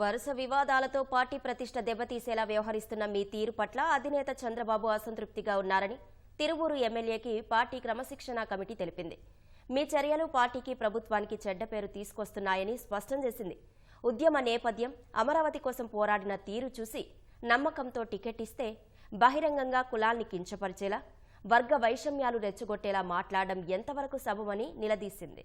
వరుస వివాదాలతో పార్టీ ప్రతిష్ట దెబ్బతీసేలా వ్యవహరిస్తున్న మీ తీరు పట్ల అధినేత చంద్రబాబు అసంతృప్తిగా ఉన్నారని తిరువూరు ఎమ్మెల్యేకి పార్టీ క్రమశిక్షణా కమిటీ తెలిపింది. మీ చర్యలు పార్టీకి ప్రభుత్వానికి చెడ్డ పేరు తీసుకొస్తున్నాయని స్పష్టం చేసింది. ఉద్యమ నేపథ్యం అమరావతి కోసం పోరాడిన తీరు చూసి నమ్మకంతో టికెట్ ఇస్తే బహిరంగంగా కులాల్ని కించపరిచేలా వర్గ వైషమ్యాలు రెచ్చగొట్టేలా మాట్లాడడం ఎంతవరకు సబమని నిలదీసింది.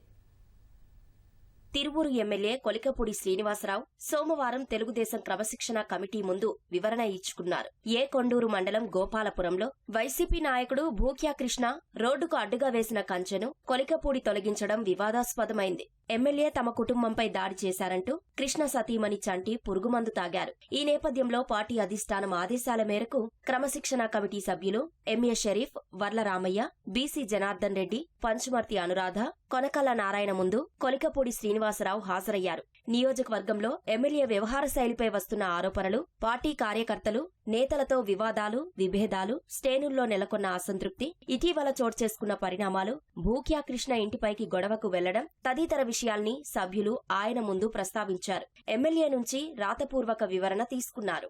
తిరువూరు ఎమ్మెల్యే కొలికపూడి శ్రీనివాసరావు సోమవారం తెలుగుదేశం క్రమశిక్షణ కమిటీ ముందు వివరణ ఇచ్చుకున్నారు. ఏ కొండూరు మండలం గోపాలపురంలో వైసీపీ నాయకుడు భూక్యాకృష్ణ రోడ్డుకు అడ్డుగా వేసిన కంచెను కొలికపూడి తొలగించడం వివాదాస్పదమైంది. ఎమ్మెల్యే తమ కుటుంబంపై దాడి చేశారంటూ కృష్ణ సతీమణి చంటి పురుగుమందు తాగారు. ఈ నేపథ్యంలో పార్టీ అధిష్టానం ఆదేశాల మేరకు క్రమశిక్షణ కమిటీ సభ్యులు M A Sharif Varla Ramaiah B C Janardhan Reddy Panchumarthi Anuradha Konakala Narayana ముందు కొలికపూడి శ్రీనివాసరావు హాజరయ్యారు. నియోజకవర్గంలో ఎమ్మెల్యే వ్యవహార శైలిపై వస్తున్న ఆరోపణలు పార్టీ కార్యకర్తలు నేతలతో వివాదాలు విభేదాలు శ్రేణుల్లో నెలకొన్న అసంతృప్తి ఇటీవల చోటు చేసుకున్న పరిణామాలు భూక్యా కృష్ణ ఇంటిపైకి గొడవకు వెళ్ళడం తదితర విషయాల్ని సభ్యులు ఆయన ముందు ప్రస్తావించారు. ఎమ్మెల్యే నుంచి రాతపూర్వక వివరణ తీసుకున్నారు.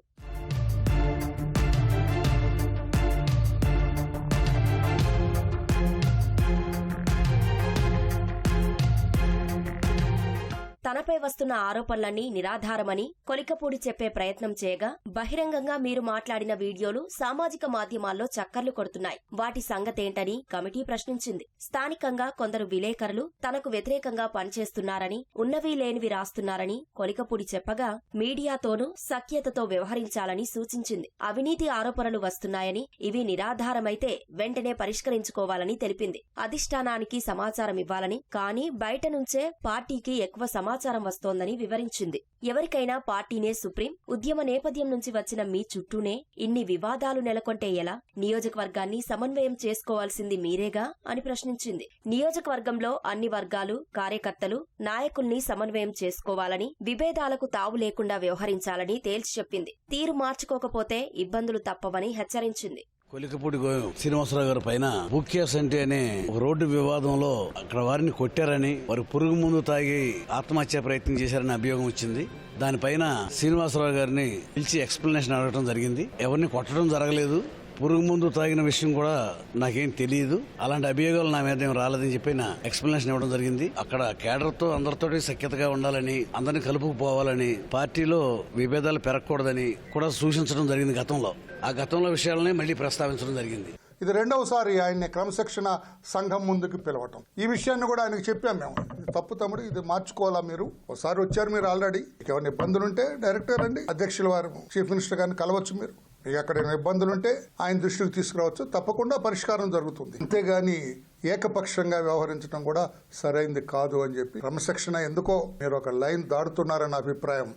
తనపై వస్తున్న ఆరోపణలన్నీ నిరాధారమని కొలికపూడి చెప్పే ప్రయత్నం చేయగా బహిరంగంగా మీరు మాట్లాడిన వీడియోలు సామాజిక మాధ్యమాల్లో చక్కర్లు కొడుతున్నాయి. వాటి సంగతేంటని కమిటీ ప్రశ్నించింది. స్థానికంగా కొందరు విలేకరులు తనకు వ్యతిరేకంగా పనిచేస్తున్నారని ఉన్నవి లేనివి రాస్తున్నారని కొలికపూడి చెప్పగా మీడియాతోనూ సఖ్యతతో వ్యవహరించాలని సూచించింది. అవినీతి ఆరోపణలు వస్తున్నాయని ఇవి నిరాధారమైతే వెంటనే పరిష్కరించుకోవాలని తెలిపింది. అధిష్టానానికి సమాచారం ఇవ్వాలని కానీ బయట నుంచే పార్టీకి ఎక్కువ సమాచారం సమాచారం వస్తోందని వివరించింది. ఎవరికైనా పార్టీనే సుప్రీం ఉద్యమ నేపథ్యం నుంచి వచ్చిన మీ చుట్టూనే ఇన్ని వివాదాలు నెలకొంటే ఎలా? నియోజకవర్గాన్ని సమన్వయం చేసుకోవాల్సింది మీరేగా? అని ప్రశ్నించింది. నియోజకవర్గంలో అన్ని వర్గాలు కార్యకర్తలు నాయకుల్ని సమన్వయం చేసుకోవాలని విభేదాలకు తావు లేకుండా వ్యవహరించాలని తేల్చి చెప్పింది. తీరు మార్చుకోకపోతే ఇబ్బందులు తప్పవని హెచ్చరించింది. కొలికపూడి శ్రీనివాసరావు గారి పైన బుక్యాస్ అంటే అనే ఒక రోడ్డు వివాదంలో అక్కడ వారిని కొట్టారని వారు పురుగు ముందు తాగి ఆత్మహత్య ప్రయత్నం చేశారని అభియోగం వచ్చింది. దానిపైన శ్రీనివాసరావు గారిని పిలిచి ఎక్స్ప్లెనేషన్ అడగడం జరిగింది. ఎవరిని కొట్టడం జరగలేదు. పురుగు ముందు తాగిన విషయం కూడా నాకేం తెలియదు అలాంటి అభియోగాలు నా మీద ఏం రాలేదని చెప్పి నా ఎక్స్ప్లెనేషన్ ఇవ్వడం జరిగింది. అక్కడ కేడర్తో అందరితో సఖ్యతగా ఉండాలని అందరిని కలుపుకుపోవాలని పార్టీలో విభేదాలు పెరగకూడదని కూడా సూచించడం జరిగింది గతంలో. ఆ గతంలో విషయాలనే మళ్ళీ ప్రస్తావించడం జరిగింది. ఇది రెండవసారి ఆయన్ని క్రమశిక్షణ సంఘం ముందుకు పిలవటం. ఈ విషయాన్ని కూడా ఆయనకు చెప్పాం మేము. తప్పు తమ్ముడు ఇది మార్చుకోవాలా మీరు? ఒకసారి వచ్చారు మీరు ఆల్రెడీ. ఎవరిని ఏమైనా ఇబ్బందులు ఉంటే డైరెక్టర్ రండి. అధ్యక్షుల వారు చీఫ్ మినిస్టర్ గారిని కలవచ్చు మీరు. ఎక్కడ ఇబ్బందులు ఉంటే ఆయన దృష్టికి తీసుకురావచ్చు. తప్పకుండా పరిష్కారం జరుగుతుంది. అంతేగాని ఏకపక్షంగా వ్యవహరించడం కూడా సరైంది కాదు అని చెప్పి క్రమశిక్షణ ఎందుకో మీరు ఒక లైన్ దాడుతున్నారన్న అభిప్రాయం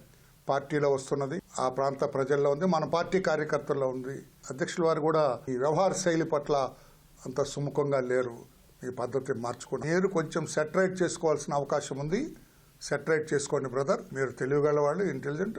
పార్టీలో వస్తున్నది. ఆ ప్రాంత ప్రజల్లో ఉంది మన పార్టీ కార్యకర్తల్లో ఉంది. అధ్యక్షుల వారు కూడా ఈ వ్యవహార శైలి పట్ల అంత సుముఖంగా లేరు. ఈ పద్ధతి మార్చుకోండి. మీరు కొంచెం సెటరేట్ చేసుకోవాల్సిన అవకాశం ఉంది. సెటరేట్ చేసుకోండి బ్రదర్. మీరు తెలుగు వాళ్ళు ఇంటెలిజెంట్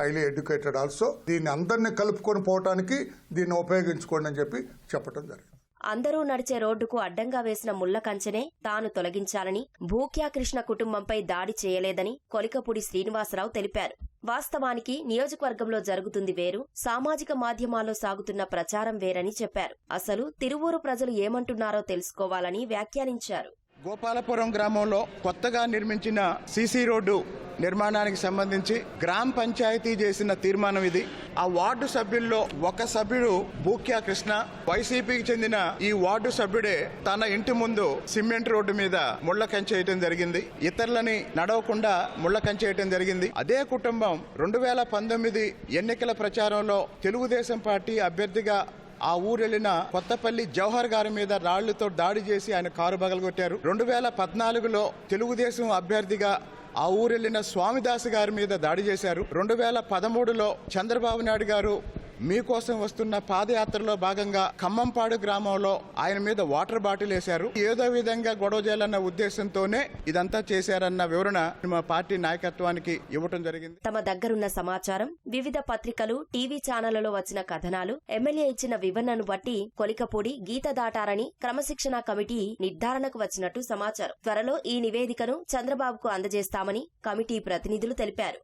హైలీ ఎడ్యుకేటెడ్ ఆల్సో దీన్ని అందరినీ కలుపుకొని పోవటానికి దీన్ని ఉపయోగించుకోండి అని చెప్పి చెప్పడం జరిగింది. అందరూ నడిచే రోడ్డుకు అడ్డంగా వేసిన ముళ్ళ కంచెనే తాను తొలగించాలని భూక్యాకృష్ణ కుటుంబంపై దాడి చేయలేదని కొలికపూడి శ్రీనివాసరావు తెలిపారు. వాస్తవానికి నియోజకవర్గంలో జరుగుతుంది వేరు సామాజిక మాధ్యమాల్లో సాగుతున్న ప్రచారం వేరని చెప్పారు. అసలు తిరువూరు ప్రజలు ఏమంటున్నారో తెలుసుకోవాలని వ్యాఖ్యానించారు. గోపాలపురం గ్రామంలో కొత్తగా నిర్మించిన సీసీ రోడ్డు నిర్మాణానికి సంబంధించి గ్రామ పంచాయతీ చేసిన తీర్మానం ఇది. ఆ వార్డు సభ్యుల్లో ఒక సభ్యుడు బూక్యా కృష్ణ వైసీపీకి చెందిన ఈ వార్డు సభ్యుడే తన ఇంటి ముందు సిమెంట్ రోడ్డు మీద ముళ్ళ కంచేయటం జరిగింది. ఇతరులని నడవకుండా ముళ్ళ కంచేయటం జరిగింది. అదే కుటుంబం రెండు వేల పంతొమ్మిది ఎన్నికల ప్రచారంలో తెలుగుదేశం పార్టీ అభ్యర్థిగా ఆ ఊరెళ్ళిన కొత్తపల్లి జవహర్ గారి మీద రాళ్ళతో దాడి చేసి ఆయన కారు బగలగొట్టారు రెండు వేల పద్నాలుగులో తెలుగుదేశం అభ్యర్థిగా ఆ ఊరెళ్ళిన స్వామిదాస్ గారి మీద దాడి చేశారు. రెండు వేల పదమూడులో చంద్రబాబు నాయుడు గారు మీకోసం వస్తున్న పాదయాత్రలో భాగంగా ఖమ్మంపాడు గ్రామంలో ఆయన మీద వాటర్ బాటిల్ వేశారు. ఏదో విధంగా గొడవ చేయాలన్న ఉద్దేశంతోనే ఇదంతా చేశారన్న వివరణ మా పార్టీ నాయకత్వానికి ఇవ్వటం జరిగింది. తమ దగ్గరున్న సమాచారం వివిధ పత్రికలు టీవీ ఛానళ్ళలో వచ్చిన కథనాలు ఎమ్మెల్యే ఇచ్చిన వివరణను బట్టి కొలికపూడి గీత దాటారని క్రమశిక్షణ కమిటీ నిర్ధారణకు వచ్చినట్టు సమాచారం. త్వరలో ఈ నివేదికను చంద్రబాబుకు అందజేస్తామని కమిటీ ప్రతినిధులు తెలిపారు.